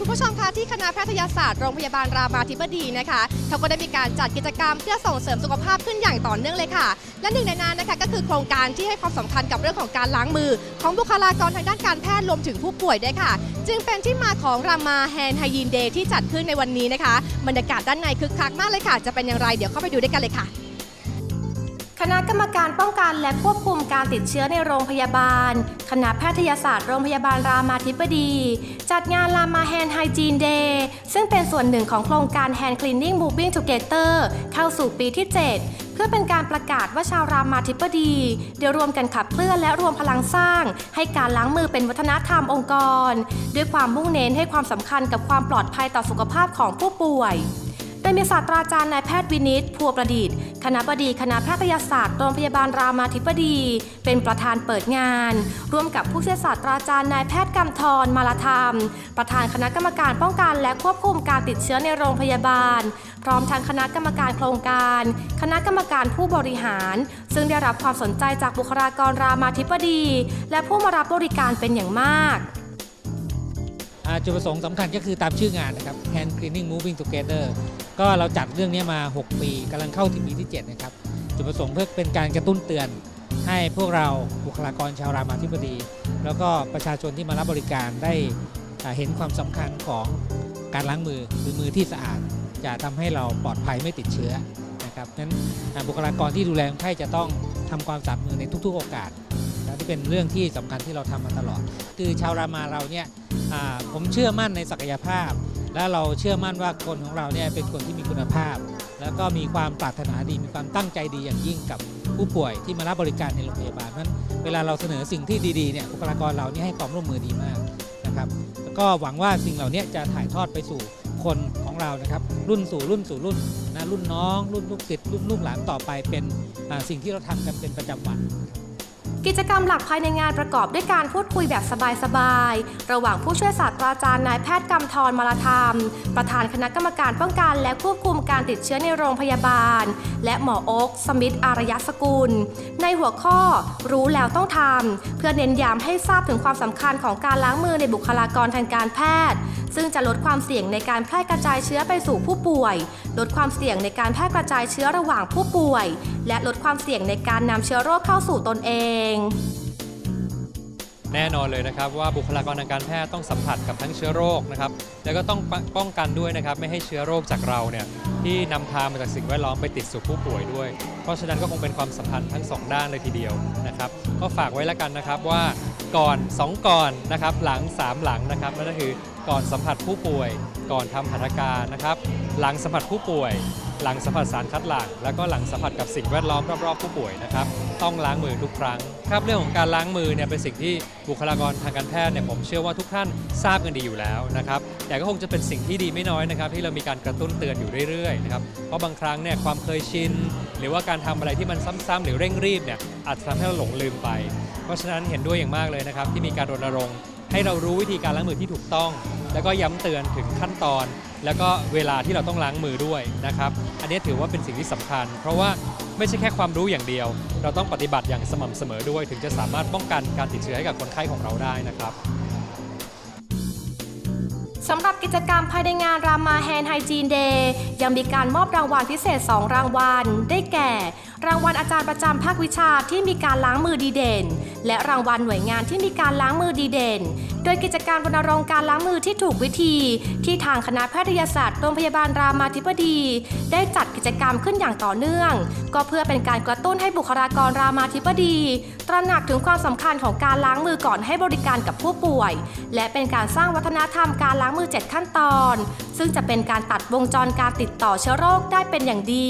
ผู้ชมคะที่คณะแพทยศาสตร์โรงพยาบาลรามาธิบดีนะคะเขาก็ได้มีการจัดกิจกรรมเพื่อส่งเสริมสุขภาพขึ้นอย่างต่อเนื่องเลยค่ะ และหนึ่งในนั้นนะคะก็คือโครงการที่ให้ความสำคัญกับเรื่องของการล้างมือ ของบุคลากรทางด้านการแพทย์รวมถึงผู้ป่วยด้วยค่ะ จึงเป็นที่มาของรามาแฮนไฮยีนเดย์ที่จัดขึ้นในวันนี้นะคะบรรยากาศด้านในคึกคักมากเลยค่ะ จะเป็นอย่างไรเดี๋ยวเข้าไปดูด้วยกันเลยค่ะ คณะกรรมการป้องกันและควบคุมการติดเชื้อในโรงพยาบาล คณะแพทยศาสตร์โรงพยาบาลรามาธิบดี จัดงานรามาแฮนไฮจีนเดย์ซึ่งเป็นส่วนหนึ่งของโครงการ Hand Cleaning Moving Together เข้าสู่ปีที่7เพื่อเป็นการประกาศว่าชาวรามาธิบดี เดี๋ยวรวมกันขับเคลื่อนและรวมพลังสร้าง ให้การล้างมือเป็นวัฒนธรรมองค์กร ด้วยความมุ่งเน้นให้ความสำคัญกับความปลอดภัยต่อสุขภาพของผู้ป่วย โดยมีศาสตราจารย์นายแพทย์วินิตพัวประดิษฐ์ คณะบดีคณะแพทยศาสตร์โรงพยาบาลรามาธิบดี เป็นประธานเปิดงาน ร่วมกับผู้ช่วยศาสตราจารย์นายแพทย์กำธรมาลธรรม ประธานคณะกรรมการป้องกันและควบคุมการติดเชื้อในโรงพยาบาล พร้อมทั้งคณะกรรมการโครงการ คณะกรรมการผู้บริหาร ซึ่งได้รับความสนใจจากบุคลากรรามาธิบดี และผู้มารับบริการเป็นอย่างมากจุดประสงค์สำคัญก็คือตามชื่องานนะครับ Hand Cleaning Moving Together ก็เราจัดเรื่องนี้มา 6 ปีกำลังเข้าถึงปีที่ 7 นะครับ จุดประสงค์เพื่อเป็นการกระตุ้นเตือน ให้พวกเราบุคลากรชาวรามาธิบดี แล้วก็ประชาชนที่มารับบริการได้เห็นความสำคัญของการล้างมือหรือมือที่สะอาด จะทำให้เราปลอดภัยไม่ติดเชื้อนะครับนั้นบุคลากรที่ดูแลคนไข้จะต้องทำความสะอาดมือในทุก ๆ โอกาสนะที่เป็นเรื่องที่สำคัญที่เราทำมาตลอด คือชาวรามาเราเนี่ยผมเชื่อมั่นในศักยภาพ และเราเชื่อมั่นว่าคนของเราเนี่ยเป็นคนที่มีคุณภาพ แล้วก็มีความปรารถนาดีมีความตั้งใจดีอย่างยิ่งกับผู้ป่วยที่มารับบริการในโรงพยาบาลนั้นเวลาเราเสนอสิ่งที่ดีๆเนี่ยบุคลากรเรานี่ให้ความร่วมมือดีมากนะครับแล้วก็หวังว่าสิ่งเหล่านี้จะถ่ายทอดไปสู่คนของเรานะครับ รุ่นสู่รุ่นสู่รุ่นนะรุ่นน้อง รุ่นลูกศิษย์รุ่นลูกหลานต่อไปเป็นสิ่งที่เราทำกันเป็นประจำวัน กิจกรรมหลักภายในงานประกอบด้วยการพูดคุยแบบสบายๆ ระหว่างผู้ช่วยศาสตราจารย์นายแพทย์กำธรมาลธรรม ประธานคณะกรรมการป้องกันและควบคุมการติดเชื้อในโรงพยาบาล และหมอโอ๊กสมิธอารยสกุล ในหัวข้อรู้แล้วต้องทำเพื่อเน้นย้ำให้ทราบถึงความสำคัญของการล้างมือในบุคลากรทางการแพทย์ ซึ่งจะลดความเสี่ยงในการแพร่กระจายเชื้อไปสู่ผู้ป่วย ลดความเสี่ยงในการแพร่กระจายเชื้อระหว่างผู้ป่วย และลดความเสี่ยงในการนำเชื้อโรคเข้าสู่ตนเองแน่นอนเลยนะครับว่าบุคลากรทางการแพทย์ต้องสัมผัสกับทั้งเชื้อโรคนะครับแล้วก็ต้องป้องกันด้วยนะครับ ไม่ให้เชื้อโรคจากเราเนี่ยที่นำพามาจากสิ่งแวดล้อมไปติดสู่ผู้ป่วยด้วย เพราะฉะนั้นก็คงเป็นความสัมพันธ์ทั้งสองด้านเลยทีเดียวนะครับก็ฝากไว้แล้วกันนะครับว่าก่อน 2 ก่อนนะครับหลัง 3 หลังนะครับนั่นก็คือก่อนสัมผัสผู้ป่วย ก่อนทำหัตถการนะครับหลังสัมผัสผู้ป่วย หลังสัมผัสสารคัดหลั่งแล้วก็หลังสัมผัสกับสิ่งแวดล้อมรอบๆผู้ป่วยนะครับต้องล้างมือทุกครั้งครับเรื่องของการล้างมือเนี่ยเป็นสิ่งที่บุคลากรทางการแพทย์เนี่ยผมเชื่อว่าทุกท่านทราบกันดีอยู่แล้วนะครับแต่ก็คงจะเป็นสิ่งที่ดีไม่น้อยนะครับที่เรามีการกระตุ้นเตือนอยู่เรื่อยๆนะครับเพราะบางครั้งเนี่ยความเคยชิน หรือว่าการทำอะไรที่มันซ้ำๆหรือเร่งรีบเนี่ยอาจจะทำให้เราหลงลืมไป เพราะฉะนั้นเห็นด้วยอย่างมากเลยนะครับที่มีการรณรงค์ให้เรารู้วิธีการล้างมือที่ถูกต้อง แล้วก็ย้ำเตือนถึงขั้นตอน แล้วก็เวลาที่เราต้องล้างมือด้วยนะครับ อันนี้ถือว่าเป็นสิ่งที่สำคัญ เพราะว่าไม่ใช่แค่ความรู้อย่างเดียว เราต้องปฏิบัติอย่างสม่ำเสมอด้วย ถึงจะสามารถป้องกันการติดเชื้อให้กับคนไข้ของเราได้นะครับ สำหรับกิจกรรมภายในงานรามาแฮนไฮจีนเดย์ยังมีการมอบรางวัลพิเศษ 2 รางวัล ได้แก่ รางวัลอาจารย์ประจำภาควิชาที่มีการล้างมือดีเด่น และรางวัลหน่วยงานที่มีการล้างมือดีเด่น โดยกิจการรณรงค์การล้างมือที่ถูกวิธี ที่ทางคณะแพทยศาสตร์โรงพยาบาลรามาธิบดี ได้จัดกิจกรรมขึ้นอย่างต่อเนื่อง ก็เพื่อเป็นการกระตุ้นให้บุคลากรรามาธิบดี ตระหนักถึงความสำคัญของการล้างมือก่อนให้บริการกับผู้ป่วย และเป็นการสร้างวัฒนธรรมการล้างมือ 7 ขั้นตอน ซึ่งจะเป็นการตัดวงจรการติดต่อเชื้อโรคได้เป็นอย่างดี